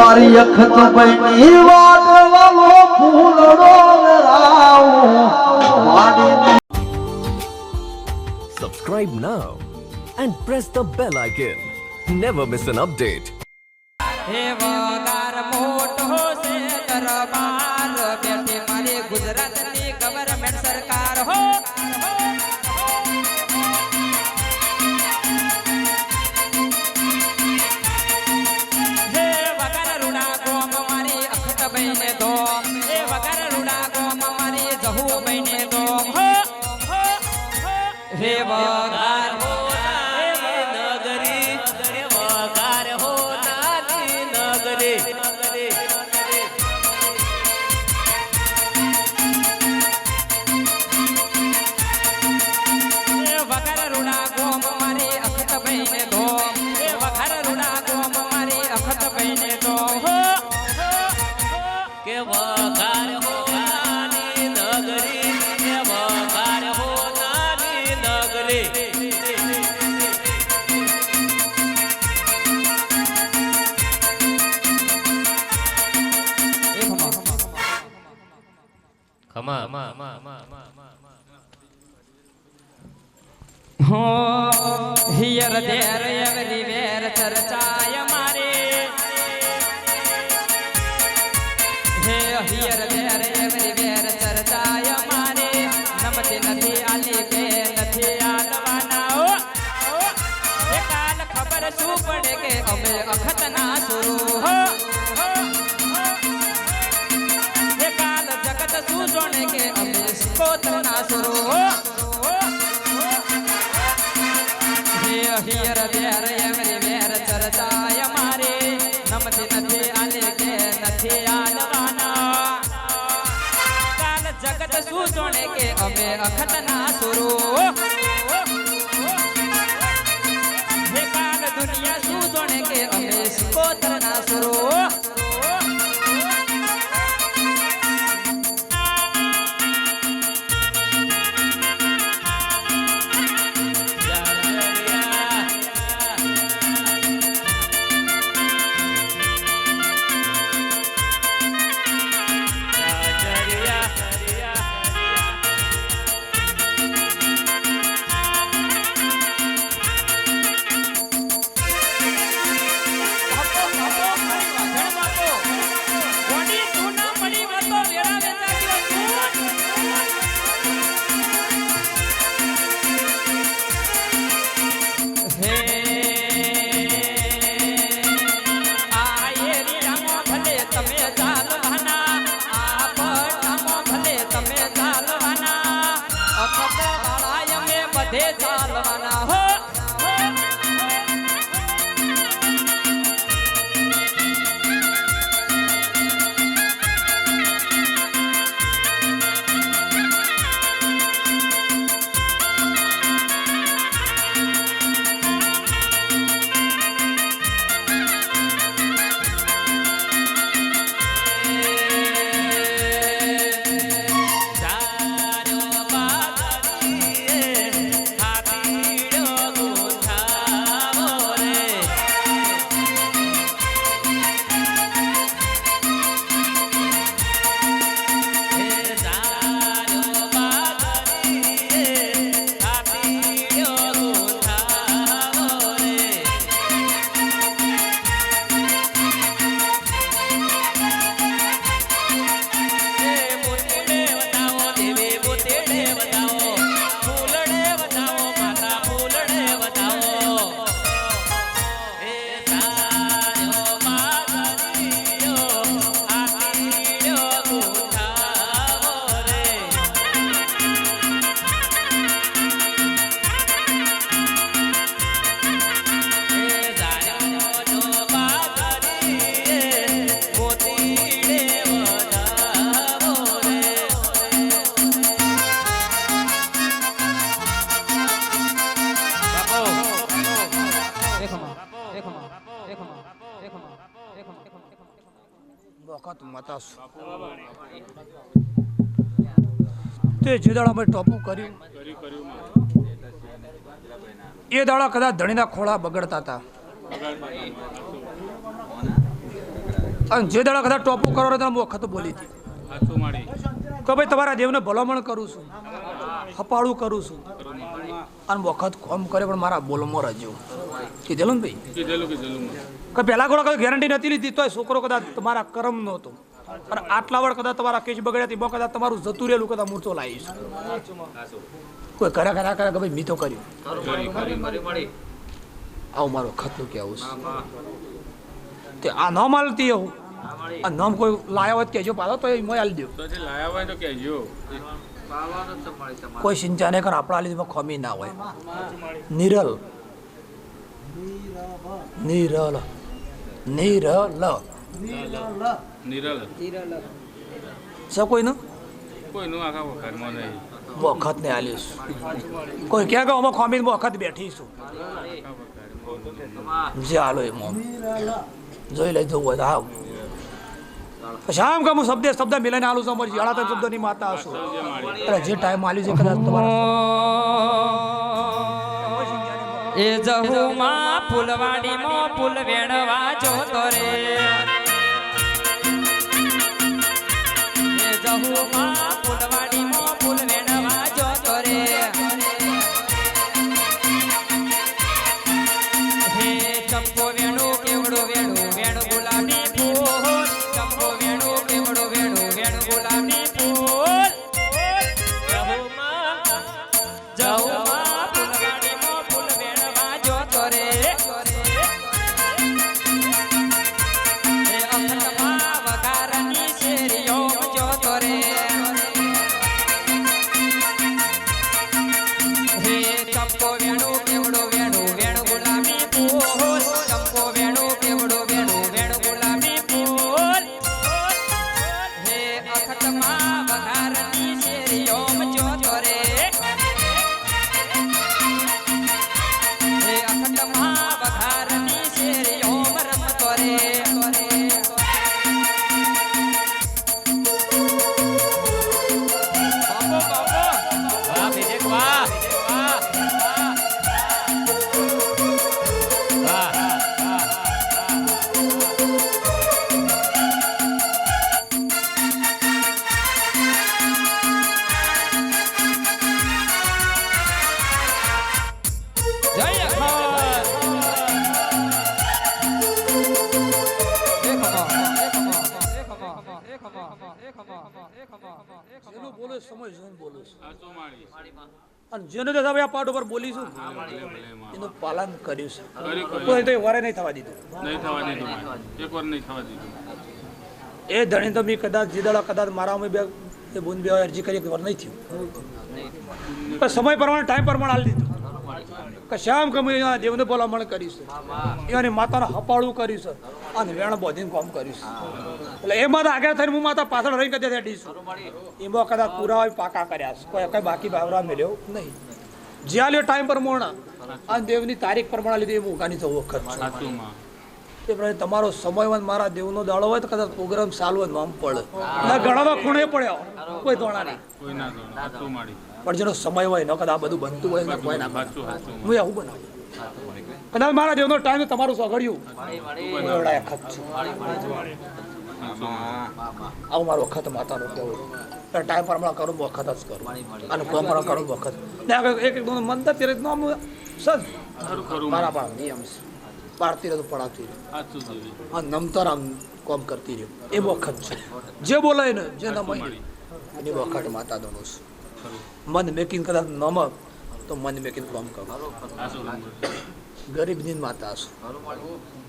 મારી અખત બની વાત વાલો ફૂલડો Subscribe now and press the bell icon. Never miss an update. હે વગાર મોટો છે દરબાર બેઠી મારી ગુજરાતની ગવર્મેન્ટ સરકાર ખમા હો હિયર દેર એવરી વેર ચર્ચાય મારે હે હિયર દેર એવરી વેર ચર્ચાય મારે નમતી નથી આલી કે નથી આલવાના ઓ એ કાલ ખબર શું પડે કે અમે જોણે કે અમે અખત ના સુરો દુનિયા શું જોણે કે અમે સ્તોત્ર ના સુરો તે જે દાડા અમે ટોપું કર્યું એ દાડા કદાચ ધણીના ખોળા બગડતા હતા અને જે દાડા કદાચ ટોપું કરો તો વખત બોલી હતી કે ભાઈ તમારા દેવને ભલામણ કરું છું હપાળું કરું છું. અને વખત કોમ કરે પણ મારા બોલમાં રજ્યો. કીધેલું ને ભાઈ? કે પહેલા ઘોડા કદાચ ગેરંટી નથી લીધી તોય છોકરો કદાચ તમારા કરમ નહોતો. અને આટલા વડ કદાચ તમારા કેસ બગડ્યા બહુ કદાચ તમારું જતું રહેલું કદાચ મૂર્તો લાવીશ કોઈ કરે ખરા કરે કે ભાઈ મી તો કર્યું. આવું મારો વખતનું કહેવું છે. તે આ ન માલતી એવું. આ નામ કોઈ લાયા હોય તો કહેજો પાછો તો એ મોય આલી દો લાયા હોય તો કહેજો. કોઈ સિંચા નહીં કરે આપણા લીધે ખમી ના હોય. નિરલ. નિરલ. નિરલ. નિરલ. છે કોઈનું? કોઈનું આખા વખારમાં નહીં. વખત ને આલીશ. કોઈ ક્યાં કે અમે વખત બેઠીશું. જે હાલો એ જોઈ લેજો જવું હોય તો આવ. પછી આમ શબ્દ શબ્દે મિલાઈને આલું છું અમારી જાળા શબ્દની માતા હશું. એટલે જે ટાઈમ આલ્યું છે કદાચ તમારા એ જહુમાં ફૂલવાડીમાં ફૂલ વેણવા જોતો રે. એ જહુમાં ફૂલવાડીમાં खत्मा જેનું બોલે સમય જોઈને બોલું છું. અને જેનો દાદા આ પાઠ ઉપર ભલે એનું પાલન કર્યું છે. કોઈ તો વારે નહીં થવા દીધું. નહીં થવા દીધું. એક વાર નહીં થવા દીધું. એ ધણી તો મેં કદાચ જીદાડા કદાચ મારા બે એ બુંદ બે અરજી કરી એક વાર નહીં થયું. પણ સમય પ્રમાણે ટાઈમ પ્રમાણે હાલ દીધું. કે શ્યામ કે મેં અહીંયા દેવને બોલામણ કરીશું. એની માતાને હપાળું કરીશું. અને વેણ બોધીને કામ કરીશું. એટલે એમાં આગળ થઈને હું માતા પાછળ રહી કદાચ હેડીશું એમાં કદાચ પૂરા હોય પાકા કર્યા છે. કોઈ કઈ બાકી બાવરા મેળ્યો નહીં. જ્યાં લ્યો ટાઈમ પર મોણા અને દેવની તારીખ પ્રમાણે લીધી એ મોકાની થવું વખત છે. તે પ્રમાણે તમારો સમય હોય મારા દેવનો દાડો હોય તો કદાચ પ્રોગ્રામ ચાલુ હોય આમ પડે. ના ઘણા ખૂણે પડ્યો કોઈ ધોણા નહીં. પણ જેનો સમય હોય ન કદાચ આ બધું બનતું હોય ને કોઈ ના હું આવું બનાવું. કદાચ મારા દેવનો ટાઈમ તમારું સગડ્યું. છું. આવું મારું વખત માતાનો કહેવું. એટલે ટાઈમ પર હમણાં કરું વખત જ કરું. અને કોમ પર કરું વખત. ને આગળ એક એક દોનો મન ત્યારે સજ. ખરું ખરું. મારા પાસે નિયમ છે પાડતી રહ્યો પડાવતી રહ્યો. હા આ નમતર આમ કોમ કરતી રહ્યો. એ વખત છે. જે બોલાય ને જે નમાય એની વખત માતા દોનો છે મન મેકિંગ કદાચ નમ તો મન મેકિંગ કોમ કરો. ગરીબની માતા છું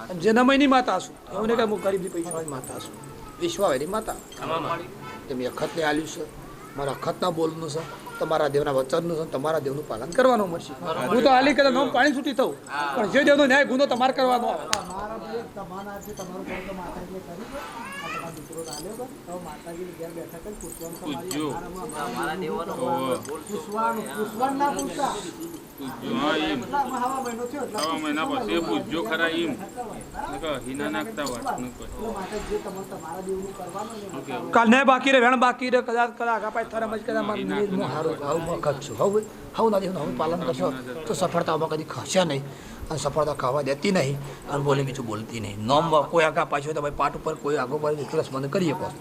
અને જે નમયની માતા છું એમને નહીં કે હું. ગરીબની પૈસાની માતા છું વિશ્વાવેરી માતા. તમે અખતને આલ્યું છે. મારા અખતના બોલનું છે. તમારા દેવના વચનનું છે. તમારા દેવનું પાલન કરવાનું મળશે. હું તો હાલી કદાચ નમ પાણી છૂટી થવું પણ જે દેવનો ન્યાય ગુનો તમારે કરવાનો આવે. પૂજ્યો હા એમ સવા મહિના પછી એ પૂજ્યો ખરા એમ હિના નાખતા વાત? કાલ ને બાકી રે વેણ બાકી રે કદાચ કદાચ આગા પાછ થરા મજ કદાચ મારું હું હારું હારું વખત છું હવે હવે ના દેવનું પાલન કરશો તો સફળતામાં કદી ખસ્યા નહીં. અને સફળતા ખાવા દેતી નહીં અને બોલે બીજું બોલતી નહીં. નોમમાં કોઈ આગા પાછો તો ભાઈ પાટ ઉપર કોઈ આગો પાછળ વિકલસ બંધ કરીએ પાછું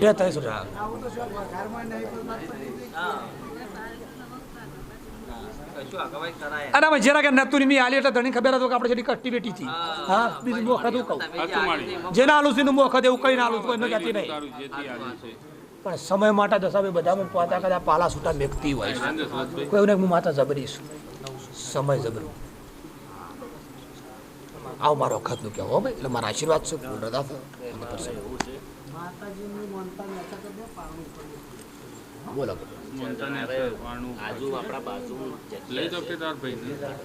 નહીં થાય? અરે ભાઈ જેના કે નતું ની આલી એટલે ધણી ખબર હતું કે આપણે જેટલી કષ્ટી બેઠી હતી. હા બીજું મોખ કહું? જેના આલુસી નું મોખ એવું કઈ ના આલું કોઈ કહેતી નહીં. પણ સમય માટે દસાભાઈ બધામાં પાતા કદાચ પાલા છૂટા મેકતી હોય છે. દે હું માતા જબરીશ. સમય જબરું. આવ મારો વખતનું કહેવું હો ભાઈ એટલે મારા આશીર્વાદ છે ફૂલ રદા થયો અને પછી માતાજીની માનતા નતા કરી દે પાણી પડી બોલો વાણું. આજુ આપણા બાજુ